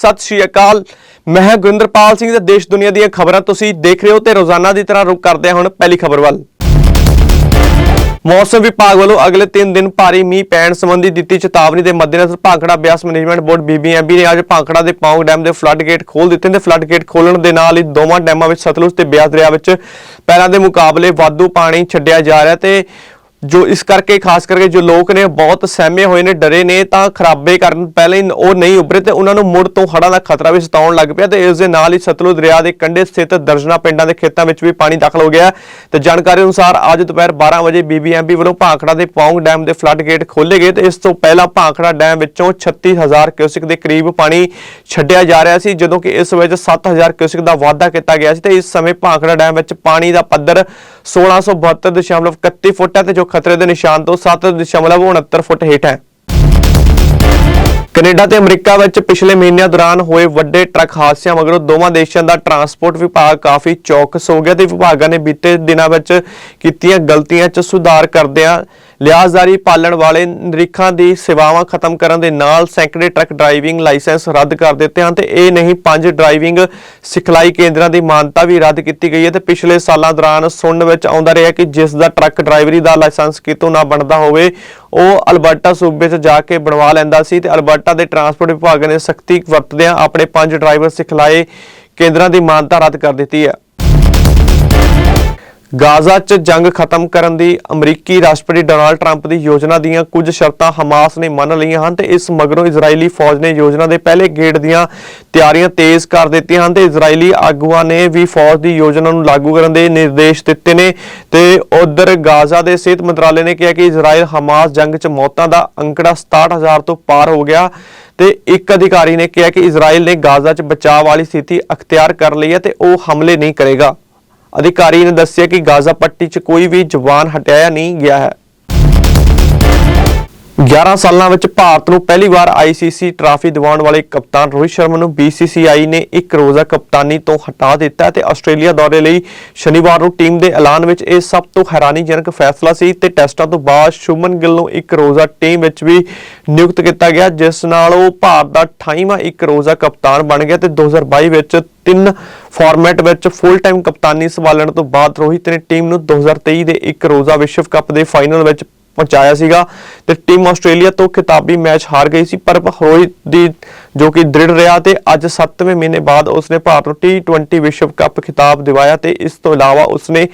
ਸਤਿ ਸ਼੍ਰੀ ਅਕਾਲ। ਮੈਂ ਗੁਰਿੰਦਰਪਾਲ ਸਿੰਘ ਤੇ ਦੇਸ਼ ਦੁਨੀਆ ਦੀਆਂ ਖਬਰਾਂ ਤੁਸੀਂ ਦੇਖ ਰਹੇ ਹੋ ਤੇ ਰੋਜ਼ਾਨਾ ਦੀ ਤਰ੍ਹਾਂ ਰੁਕ ਕਰਦੇ ਹਾਂ ਹੁਣ ਪਹਿਲੀ ਖਬਰ ਵੱਲ। ਮੌਸਮ ਵਿਭਾਗ ਵੱਲੋਂ ਅਗਲੇ 3 ਦਿਨ ਭਾਰੀ ਮੀਂਹ ਪੈਣ ਸੰਬੰਧੀ ਦਿੱਤੀ ਚੇਤਾਵਨੀ ਦੇ ਮੱਦੇਨਜ਼ਰ Bhakra Beas management board BBMB ਨੇ ਅੱਜ ਭਾਂਖੜਾ ਦੇ ਪੌਂਗ ਡੈਮ ਦੇ ਫਲੱਡ ਗੇਟ ਖੋਲ ਦਿੱਤੇ ਨੇ। ਤੇ ਫਲੱਡ ਗੇਟ ਖੋਲਣ ਦੇ ਨਾਲ ਹੀ ਦੋਵਾਂ ਡੈਮਾਂ ਵਿੱਚ ਸਤਲੁਜ ਤੇ ਬਿਆਸ ਦਰਿਆ ਵਿੱਚ ਪਹਿਲਾਂ ਦੇ ਮੁਕਾਬਲੇ ਵਾਧੂ ਪਾਣੀ ਛੱਡਿਆ ਜਾ ਰਿਹਾ ਤੇ ਜੋ ਇਸ ਕਰਕੇ, ਖਾਸ ਕਰਕੇ ਜੋ ਲੋਕ ਨੇ ਬਹੁਤ ਸਹਿਮੇ ਹੋਏ ਨੇ, ਡਰੇ ਨੇ, ਤਾਂ ਖਰਾਬੇ ਕਰਨ ਪਹਿਲੇ ਹੀ ਉਹ ਨਹੀਂ ਉੱਭਰੇ ਤੇ ਉਹਨਾਂ ਨੂੰ ਮੁੜ ਤੋਂ ਹੜ੍ਹਾਂ ਦਾ ਖਤਰਾ ਵੀ ਸਤਾਉਣ ਲੱਗ ਪਿਆ ਤੇ ਇਸ ਦੇ ਨਾਲ ਹੀ ਸਤਲੁਜ ਦਰਿਆ ਦੇ ਕੰਢੇ ਸਥਿਤ ਦਰਜਨਾ ਪਿੰਡਾਂ ਦੇ ਖੇਤਾਂ ਵਿੱਚ ਵੀ ਪਾਣੀ ਦਾਖਲ ਹੋ ਗਿਆ ਤੇ ਜਾਣਕਾਰੀ ਅਨੁਸਾਰ ਅੱਜ ਦੁਪਹਿਰ 12 ਵਜੇ ਬੀਬੀਐਮਬੀ ਵੱਲੋਂ ਭਾਂਖੜਾ ਦੇ ਪੌਂਗ ਡੈਮ ਦੇ ਫਲੱਡ ਗੇਟ ਖੋਲੇ ਗਏ ਤੇ ਇਸ ਤੋਂ ਪਹਿਲਾਂ ਭਾਖੜਾ ਡੈਮ ਵਿੱਚੋਂ 36000 ਕਿਊਸਿਕ ਦੇ ਕਰੀਬ ਪਾਣੀ ਛੱਡਿਆ ਜਾ ਰਿਹਾ ਸੀ, ਜਦੋਂ ਕਿ ਇਸ ਵਿੱਚ 7000 ਕਿਊਸਿਕ ਦਾ ਵਾਧਾ ਕੀਤਾ ਗਿਆ ਸੀ ਤੇ ਇਸ ਸਮੇਂ ਭਾਖੜਾ ਡੈਮ ਵਿੱਚ ਪਾਣੀ ਦਾ ਪੱਧਰ 1672.31 ਫੁੱਟ ਹੈ ਤੇ ਜੋ ਖਤਰੇ ਦੇ ਨਿਸ਼ਾਨ ਤੋਂ 7.69 ਫੁੱਟ ਹੇਠ ਹੈ। ਕੈਨੇਡਾ ਤੇ ਅਮਰੀਕਾ ਵਿੱਚ ਪਿਛਲੇ ਮਹੀਨਿਆਂ ਦੌਰਾਨ ਹੋਏ ਵੱਡੇ ਟਰੱਕ ਹਾਦਸਿਆਂ ਮਗਰੋਂ ਦੋਵਾਂ ਦੇਸ਼ਾਂ ਦਾ ਟਰਾਂਸਪੋਰਟ ਵਿਭਾਗ ਕਾਫੀ ਚੌਕਸ ਹੋ ਗਿਆ ਤੇ ਵਿਭਾਗਾਂ ਨੇ ਬੀਤੇ ਦਿਨਾਂ ਵਿੱਚ ਕੀਤੀਆਂ ਗਲਤੀਆਂ 'ਚ ਸੁਧਾਰ ਕਰਦਿਆਂ ਲਿਆਜ਼ਦਾਰੀ ਪਾਲਣ ਵਾਲੇ ਨਿਰੀਖਾਂ ਦੀ ਸੇਵਾਵਾਂ ਖਤਮ ਕਰਨ ਦੇ ਨਾਲ ਸੈਂਕੜੇ ਟਰੱਕ ਡਰਾਈਵਿੰਗ ਲਾਇਸੈਂਸ ਰੱਦ ਕਰ ਦਿੱਤੇ ਹਨ ਤੇ ਇਹ ਨਹੀਂ ਪੰਜ ਡਰਾਈਵਿੰਗ ਸਿਖਲਾਈ ਕੇਂਦਰਾਂ ਦੀ ਮਾਨਤਾ ਵੀ ਰੱਦ ਕੀਤੀ ਗਈ ਹੈ ਤੇ ਪਿਛਲੇ ਸਾਲਾਂ ਦੌਰਾਨ ਸੁਣਨ ਵਿੱਚ ਆਉਂਦਾ ਰਿਹਾ ਕਿ ਜਿਸ ਦਾ ਟਰੱਕ ਡਰਾਈਵਰੀ ਦਾ ਲਾਇਸੈਂਸ ਕਿਤੋਂ ਨਾ ਬਣਦਾ ਹੋਵੇ, ਉਹ ਅਲਬਰਟਾ ਸੂਬੇ 'ਚ ਜਾ ਕੇ ਬਣਵਾ ਲੈਂਦਾ ਸੀ ਤੇ ਅਲਬਰਟਾ ਦੇ ਟਰਾਂਸਪੋਰਟ ਵਿਭਾਗ ਨੇ ਸਖਤੀ ਵਰਤਦਿਆਂ ਆਪਣੇ ਪੰਜ ਡਰਾਈਵਰ ਸਿਖਲਾਈ ਕੇਂਦਰਾਂ ਦੀ ਮਾਨਤਾ ਰੱਦ ਕਰ ਦਿੱਤੀ ਹੈ। ਗਾਜ਼ਾ 'ਚ ਜੰਗ ਖਤਮ ਕਰਨ ਦੀ ਅਮਰੀਕੀ ਰਾਸ਼ਟਰਪਤੀ ਡੋਨਾਲਡ ਟਰੰਪ ਦੀ ਯੋਜਨਾ ਦੀਆਂ ਕੁਝ ਸ਼ਰਤਾਂ ਹਮਾਸ ਨੇ ਮੰਨ ਲਈਆਂ ਹਨ ਤੇ ਇਸ ਮਗਰੋਂ ਇਜ਼ਰਾਈਲੀ ਫੌਜ ਨੇ ਯੋਜਨਾ ਦੇ ਪਹਿਲੇ ਗੇੜ ਦੀਆਂ ਤਿਆਰੀਆਂ ਤੇਜ਼ ਕਰ ਦਿੱਤੀਆਂ ਹਨ ਤੇ ਇਜ਼ਰਾਈਲੀ ਆਗੂਆਂ ਨੇ ਵੀ ਫੌਜ ਦੀ ਯੋਜਨਾ ਨੂੰ ਲਾਗੂ ਕਰਨ ਦੇ ਨਿਰਦੇਸ਼ ਦਿੱਤੇ ਨੇ ਤੇ ਉਧਰ ਗਾਜ਼ਾ ਦੇ ਸਿਹਤ ਮੰਤਰਾਲੇ ਨੇ ਕਿਹਾ ਕਿ ਇਜ਼ਰਾਈਲ ਹਮਾਸ ਜੰਗ 'ਚ ਮੌਤਾਂ ਦਾ ਅੰਕੜਾ 67000 ਤੋਂ ਪਾਰ ਹੋ ਗਿਆ ਤੇ ਇੱਕ ਅਧਿਕਾਰੀ ਨੇ ਕਿਹਾ ਕਿ ਇਜ਼ਰਾਈਲ ਨੇ ਗਾਜ਼ਾ 'ਚ ਬਚਾਅ ਵਾਲੀ ਸਥਿਤੀ ਅਖਤਿਆਰ ਕਰ ਲਈ ਹੈ ਤੇ ਉਹ ਹਮਲੇ ਨਹੀਂ ਕਰੇਗਾ। ਅਧਿਕਾਰੀ ਨੇ ਦੱਸਿਆ ਕਿ ਗਾਜ਼ਾ ਪੱਟੀ 'ਚ ਕੋਈ ਵੀ ਜਵਾਨ ਹਟਾਇਆ ਨਹੀਂ ਗਿਆ ਹੈ। 11 ਸਾਲਾਂ ਵਿੱਚ ਭਾਰਤ ਨੂੰ ਪਹਿਲੀ ਵਾਰ ਆਈਸੀਸੀ ਟਰਾਫੀ ਦਿਵਾਉਣ ਵਾਲੇ ਕਪਤਾਨ ਰੋਹਿਤ ਸ਼ਰਮਾ ਨੂੰ BCCI ਨੇ ਇੱਕ ਰੋਜ਼ਾ ਕਪਤਾਨੀ ਤੋਂ ਹਟਾ ਦਿੱਤਾ ਹੈ ਤੇ ਆਸਟ੍ਰੇਲੀਆ ਦੌਰੇ ਲਈ ਸ਼ਨੀਵਾਰ ਨੂੰ ਟੀਮ ਦੇ ਐਲਾਨ ਵਿੱਚ ਇਹ ਸਭ ਤੋਂ ਹੈਰਾਨੀਜਨਕ ਫੈਸਲਾ ਸੀ ਤੇ ਟੈਸਟਾਂ ਤੋਂ ਬਾਅਦ ਸ਼ੁਮਨ ਗਿੱਲ ਨੂੰ ਇੱਕ ਰੋਜ਼ਾ ਟੀਮ ਵਿੱਚ ਵੀ ਨਿਯੁਕਤ ਕੀਤਾ ਗਿਆ, ਜਿਸ ਨਾਲ ਉਹ ਭਾਰਤ ਦਾ 28ਵਾਂ ਇੱਕ ਰੋਜ਼ਾ ਕਪਤਾਨ ਬਣ ਗਿਆ ਤੇ 2022 ਵਿੱਚ ਤਿੰਨ ਫਾਰਮੈਟ ਵਿੱਚ ਫੁੱਲ ਟਾਈਮ ਕਪਤਾਨੀ ਸੰਭਾਲਣ ਤੋਂ ਬਾਅਦ ਰੋਹਿਤ ਨੇ ਟੀਮ ਨੂੰ 2023 ਦੇ ਇੱਕ ਰੋਜ਼ਾ ਵਿਸ਼ਵ ਕੱਪ ਦੇ ਫਾਈਨਲ ਵਿੱਚ ਪਹੁੰਚਾਇਆ ਸੀਗਾ ਤੇ ਟੀਮ ਆਸਟ੍ਰੇਲੀਆ ਤੋਂ ਖਿਤਾਬੀ ਮੈਚ ਹਾਰ ਗਈ ਸੀ, ਪਰ ਰੋਹਿਤ ਦੀ ਜੋ ਕਿ ਦ੍ਰਿੜ ਰਿਹਾ ਤੇ ਅੱਜ 7ਵੇਂ ਮਹੀਨੇ ਬਾਅਦ ਉਸਨੇ ਭਾਰਤ ਨੂੰ T20 ਵਿਸ਼ਵ ਕੱਪ ਖਿਤਾਬ ਦਿਵਾਇਆ ਤੇ ਇਸ ਤੋਂ ਇਲਾਵਾ ਉਸਨੇ,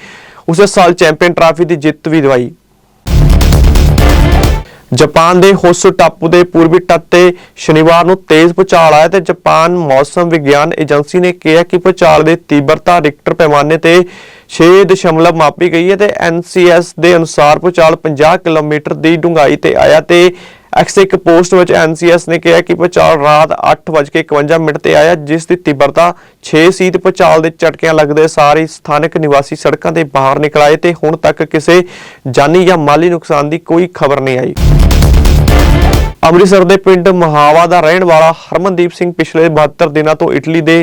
ਉਸੇ ਸਾਲ ਚੈਂਪੀਅਨ ਟਰਾਫੀ ਦੀ ਜਿੱਤ ਵੀ ਦਿਵਾਈ। ਜਾਪਾਨ ਦੇ ਹੋਸੂ ਟਾਪੂ ਦੇ ਪੂਰਬੀ ਤੱਟ ਤੇ ਸ਼ਨੀਵਾਰ ਨੂੰ ਤੇਜ਼ ਭੂਚਾਲ ਆਇਆ ਤੇ ਜਾਪਾਨ ਮੌਸਮ ਵਿਗਿਆਨ ਏਜੰਸੀ ਨੇ ਕਿਹਾ ਕਿ ਭੂਚਾਲ ਦੀ ਤੀਬਰਤਾ ਰਿਕਟਰ ਪੈਮਾਨੇ ਤੇ 6 ਦਸ਼ਮਲਵ ਮਾਪੀ ਗਈ ਹੈ ਤੇ NCS ਦੇ ਅਨੁਸਾਰ ਭੂਚਾਲ 50 ਕਿਲੋਮੀਟਰ ਦੀ ਡੂੰਘਾਈ ਤੇ ਆਇਆ ਤੇ ਐਕਸ ਇੱਕ ਪੋਸਟ ਵਿੱਚ NCS ਨੇ ਕਿਹਾ ਕਿ ਭੂਚਾਲ ਰਾਤ 8:51 ਮਿੰਟ ਤੇ ਆਇਆ, ਜਿਸ ਦੀ ਤੀਬਰਤਾ 6 ਸੀ ਤੇ ਭੂਚਾਲ ਦੇ ਝਟਕਿਆਂ ਲੱਗਦੇ ਸਾਰ ਹੀ ਸਥਾਨਕ ਨਿਵਾਸੀ ਸੜਕਾਂ ਤੇ ਬਾਹਰ ਨਿਕਲ ਆਏ ਤੇ ਹੁਣ ਤੱਕ ਕਿਸੇ ਜਾਨੀ ਜਾਂ ਮਾਲੀ ਨੁਕਸਾਨ ਦੀ ਕੋਈ ਖਬਰ ਨਹੀਂ ਆਈ। ਅੰਮ੍ਰਿਤਸਰ ਦੇ ਪਿੰਡ ਮਹਾਵਾ ਦਾ ਰਹਿਣ ਵਾਲਾ ਹਰਮਨਦੀਪ ਸਿੰਘ ਪਿਛਲੇ 72 ਦਿਨਾਂ ਤੋਂ ਇਟਲੀ ਦੇ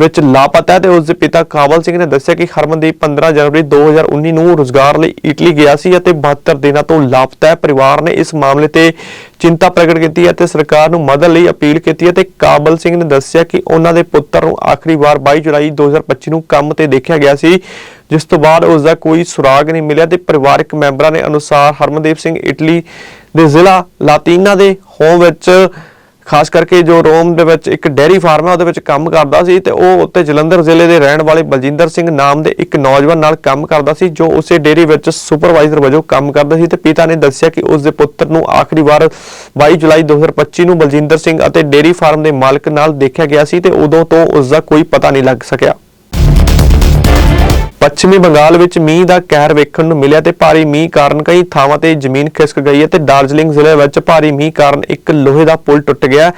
ਵਿੱਚ ਲਾਪਤਾ ਹੈ ਤੇ ਉਸ ਦੇ ਪਿਤਾ ਕਾਬਲ ਸਿੰਘ ਨੇ ਦੱਸਿਆ ਕਿ ਹਰਮਨਦੀਪ 15 ਜਨਵਰੀ 2019 ਨੂੰ ਰੋਜ਼ਗਾਰ ਲਈ ਇਟਲੀ ਗਿਆ ਸੀ ਅਤੇ 72 ਦਿਨਾਂ ਤੋਂ ਲਾਪਤਾ ਹੈ। ਪਰਿਵਾਰ ਨੇ ਇਸ ਮਾਮਲੇ ਤੇ ਚਿੰਤਾ ਪ੍ਰਗਟ ਕੀਤੀ ਹੈ ਤੇ ਸਰਕਾਰ ਨੂੰ ਮਦਦ ਲਈ ਅਪੀਲ ਕੀਤੀ ਹੈ ਤੇ ਕਾਬਲ ਸਿੰਘ ਨੇ ਦੱਸਿਆ ਕਿ ਉਹਨਾਂ ਦੇ ਪੁੱਤਰ ਨੂੰ ਆਖਰੀ ਵਾਰ 22 ਜੁਲਾਈ 2025 ਨੂੰ ਕੰਮ ਤੇ ਦੇਖਿਆ ਗਿਆ ਸੀ, ਜਿਸ ਤੋਂ ਬਾਅਦ ਉਸ ਦਾ ਕੋਈ ਸੁਰਾਗ ਨਹੀਂ ਮਿਲਿਆ ਤੇ ਪਰਿਵਾਰਕ ਮੈਂਬਰਾਂ ਦੇ ਅਨੁਸਾਰ ਹਰਮਨਦੀਪ ਸਿੰਘ ਇਟਲੀ ਦੇ ਜ਼ਿਲ੍ਹਾ ਲਾਤੀਨਾ ਦੇ ਹੋਮ ਵਿੱਚ, ਖਾਸ ਕਰਕੇ ਜੋ ਰੋਮ ਦੇ ਵਿੱਚ ਇੱਕ ਡੇਅਰੀ ਫਾਰਮ ਹੈ, ਉਹਦੇ ਵਿੱਚ ਕੰਮ ਕਰਦਾ ਸੀ ਤੇ ਉਹ ਉੱਤੇ ਜਲੰਧਰ ਜ਼ਿਲ੍ਹੇ ਦੇ ਰਹਿਣ ਵਾਲੇ ਬਲਜਿੰਦਰ ਸਿੰਘ ਨਾਮ ਦੇ ਇੱਕ ਨੌਜਵਾਨ ਨਾਲ ਕੰਮ ਕਰਦਾ ਸੀ, ਜੋ ਉਸੇ ਡੇਅਰੀ ਵਿੱਚ ਸੁਪਰਵਾਈਜ਼ਰ ਵਜੋਂ ਕੰਮ ਕਰਦਾ ਸੀ ਤੇ ਪਿਤਾ ਨੇ ਦੱਸਿਆ ਕਿ ਉਸ ਦੇ ਪੁੱਤਰ ਨੂੰ ਆਖਰੀ ਵਾਰ 22 ਜੁਲਾਈ 2025 ਨੂੰ ਬਲਜਿੰਦਰ ਸਿੰਘ ਅਤੇ ਡੇਅਰੀ ਫਾਰਮ ਦੇ ਮਾਲਕ ਨਾਲ ਦੇਖਿਆ ਗਿਆ ਸੀ ਤੇ ਉਦੋਂ ਤੋਂ ਉਸ ਦਾ ਕੋਈ ਪਤਾ ਨਹੀਂ ਲੱਗ ਸਕਿਆ। ਪੱਛਮੀ ਬੰਗਾਲ ਵਿੱਚ ਮੀਂਹ ਦਾ ਕਹਿਰ ਵੇਖਣ ਨੂੰ ਮਿਲਿਆ ਤੇ ਭਾਰੀ ਮੀਂਹ ਕਾਰਨ ਕਈ ਥਾਵਾਂ ਤੇ ਜ਼ਮੀਨ ਖਿਸਕ ਗਈ ਹੈ ਤੇ ਦਾਰਜਲਿੰਗ ਜ਼ਿਲ੍ਹੇ ਵਿੱਚ ਭਾਰੀ ਮੀਂਹ ਕਾਰਨ ਇੱਕ ਲੋਹੇ ਦਾ ਪੁਲ ਟੁੱਟ ਗਿਆ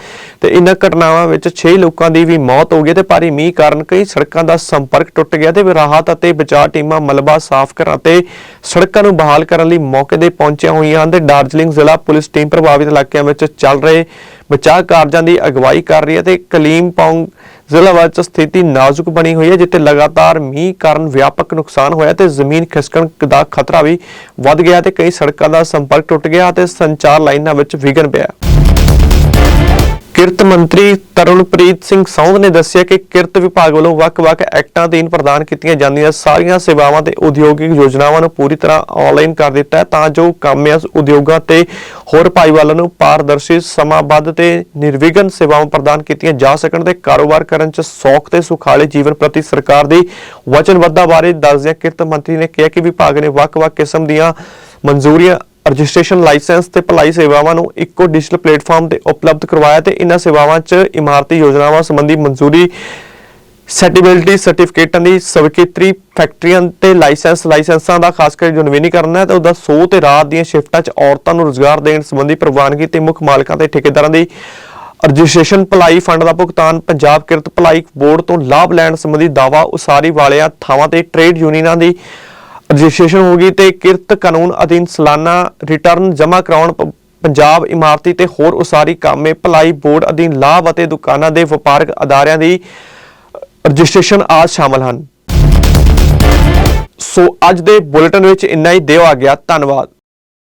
ਤੇ ਇਨ੍ਹਾਂ ਘਟਨਾਵਾਂ ਵਿੱਚ 6 ਲੋਕਾਂ ਦੀ ਵੀ ਮੌਤ ਹੋ ਗਈ ਤੇ ਭਾਰੀ ਮੀਂਹ ਕਾਰਨ ਕਈ ਸੜਕਾਂ ਦਾ ਸੰਪਰਕ ਟੁੱਟ ਗਿਆ ਤੇ ਰਾਹਤ ਅਤੇ ਬਚਾਅ ਟੀਮਾਂ ਮਲਬਾ ਸਾਫ਼ ਕਰਨ ਅਤੇ ਸੜਕਾਂ ਨੂੰ ਬਹਾਲ ਕਰਨ ਲਈ ਮੌਕੇ ਤੇ ਪਹੁੰਚੀਆਂ ਹੋਈਆਂ ਹਨ ਤੇ ਦਾਰਜਲਿੰਗ ਜ਼ਿਲ੍ਹਾ ਪੁਲਿਸ ਟੀਮ ਪ੍ਰਭਾਵਿਤ ਇਲਾਕਿਆਂ ਵਿੱਚ ਚੱਲ ਰਹੇ ਬਚਾਅ ਕਾਰਜਾਂ ਦੀ ਅਗਵਾਈ ਕਰ ਰਹੀ ਹੈ ਤੇ ਕਲੀਮਪੌਂਗ ਜ਼ਿਲ੍ਹਾ ਵਿੱਚ ਸਥਿਤੀ ਨਾਜ਼ੁਕ ਬਣੀ ਹੋਈ ਹੈ, ਜਿੱਥੇ ਲਗਾਤਾਰ ਮੀਂਹ ਕਾਰਨ ਵਿਆਪਕ ਨੁਕਸਾਨ ਹੋਇਆ ਤੇ ਜ਼ਮੀਨ ਖਿਸਕਣ ਦਾ ਖਤਰਾ ਵੀ ਵੱਧ ਗਿਆ ਤੇ ਕਈ ਸੜਕਾਂ ਦਾ ਸੰਪਰਕ ਟੁੱਟ ਗਿਆ ਤੇ ਸੰਚਾਰ ਲਾਈਨਾਂ ਵਿੱਚ ਵਿਘਨ ਪਿਆ। ਕਿਰਤ ਮੰਤਰੀ ਤਰਨਪ੍ਰੀਤ ਸਿੰਘ ਸੌਂਦ ਨੇ ਦੱਸਿਆ ਕਿ ਕਿਰਤ ਵਿਭਾਗ ਵੱਲੋਂ ਵੱਖ-ਵੱਖ ਐਕਟਾਂ ਅਧੀਨ ਪ੍ਰਦਾਨ ਕੀਤੀਆਂ ਜਾਂਦੀਆਂ ਸਾਰੀਆਂ ਸੇਵਾਵਾਂ ਤੇ ਉਦਯੋਗਿਕ ਯੋਜਨਾਵਾਂ ਨੂੰ ਪੂਰੀ ਤਰ੍ਹਾਂ ਆਨਲਾਈਨ ਕਰ ਦਿੱਤਾ ਹੈ ਤਾਂ ਜੋ ਕਾਮਿਆਂ ਉਦਯੋਗਾਂ ਤੇ ਹੋਰ ਭਾਈਵਾਲਾਂ ਨੂੰ ਪਾਰਦਰਸ਼ੀ, ਸਮਾਬੱਧ ਤੇ ਨਿਰਵਿਘਨ ਸੇਵਾਵਾਂ ਪ੍ਰਦਾਨ ਕੀਤੀਆਂ ਜਾ ਸਕਣ ਤੇ ਕਾਰੋਬਾਰ ਕਰਨ 'ਚ ਸੌਖ ਤੇ ਸੁਖਾਲੇ ਜੀਵਨ ਪ੍ਰਤੀ ਸਰਕਾਰ ਦੀ ਵਚਨਬੱਧਤਾ ਬਾਰੇ ਦੱਸਦਿਆਂ ਕਿਰਤ ਮੰਤਰੀ ਨੇ ਕਿਹਾ ਕਿ ਵਿਭਾਗ ਨੇ ਵੱਖ-ਵੱਖ ਕਿਸਮ ਦੀਆਂ ਮਨਜ਼ੂਰੀਆਂ ਰਜਿਸਟ੍ਰੇਸ਼ਨ ਲਾਇਸੈਂਸ ਤੇ ਭਲਾਈ ਸੇਵਾਵਾਂ ਨੂੰ ਇੱਕੋ ਡਿਜੀਟਲ ਪਲੇਟਫਾਰਮ ਤੇ ਉਪਲਬਧ ਕਰਵਾਇਆ ਤੇ ਇਹਨਾਂ ਸੇਵਾਵਾਂ 'ਚ ਇਮਾਰਤੀ ਯੋਜਨਾਵਾਂ ਸੰਬੰਧੀ ਮਨਜ਼ੂਰੀ, ਸੈਟੀਬਿਲਿਟੀ ਸਰਟੀਫਿਕੇਟਾਂ ਦੀ ਸਵੀਕ੍ਰਿਤੀ ਫੈਕਟਰੀਆਂ ਤੇ ਲਾਇਸੈਂਸ, ਲਾਇਸੈਂਸਾਂ ਦਾ ਖਾਸ ਕਰਕੇ ਜੋ ਨਵੀਨੀਕਰਨ ਹੈ ਤੇ ਉਹਦਾ ਸੋ ਤੇ ਰਾਤ ਦੀਆਂ ਸ਼ਿਫਟਾਂ 'ਚ ਔਰਤਾਂ ਨੂੰ ਰੋਜ਼ਗਾਰ ਦੇਣ ਸੰਬੰਧੀ ਪ੍ਰਵਾਨਗੀ ਤੇ ਮੁੱਖ ਮਾਲਕਾਂ ਤੇ ਠੇਕੇਦਾਰਾਂ ਦੀ ਰਜਿਸਟ੍ਰੇਸ਼ਨ, ਭਲਾਈ ਫੰਡ ਦਾ ਭੁਗਤਾਨ, ਪੰਜਾਬ ਕਿਰਤ ਭਲਾਈ ਬੋਰਡ ਤੋਂ ਲਾਭ ਲੈਣ ਸੰਬੰਧੀ ਦਾਵਾ ਉਸਾਰੀ ਵਾਲਿਆਂ ਥਾਵਾਂ ਤੇ ਟ੍ਰੇਡ ਯੂਨੀਅਨਾਂ ਦੀ ਰਜਿਸਟ੍ਰੇਸ਼ਨ ਹੋ ਗਈ ਤੇ ਕਿਰਤ ਕਾਨੂੰਨ ਅਧੀਨ ਸਾਲਾਨਾ ਰਿਟਰਨ ਜਮ੍ਹਾਂ ਕਰਾਉਣ ਪੰਜਾਬ ਇਮਾਰਤੀ ਤੇ ਹੋਰ ਉਸਾਰੀ ਕਾਮੇ ਭਲਾਈ ਬੋਰਡ ਅਧੀਨ ਲਾਭ ਅਤੇ ਦੁਕਾਨਾਂ ਦੇ ਵਪਾਰਕ ਅਦਾਰਿਆਂ ਦੀ ਰਜਿਸਟ੍ਰੇਸ਼ਨ ਆਜ ਸ਼ਾਮਲ ਹਨ। ਸੋ ਅੱਜ ਦੇ ਬੁਲੇਟਿਨ ਵਿੱਚ ਇੰਨਾ ਹੀ। ਦਿਓ ਆ ਗਿਆ ਧੰਨਵਾਦ।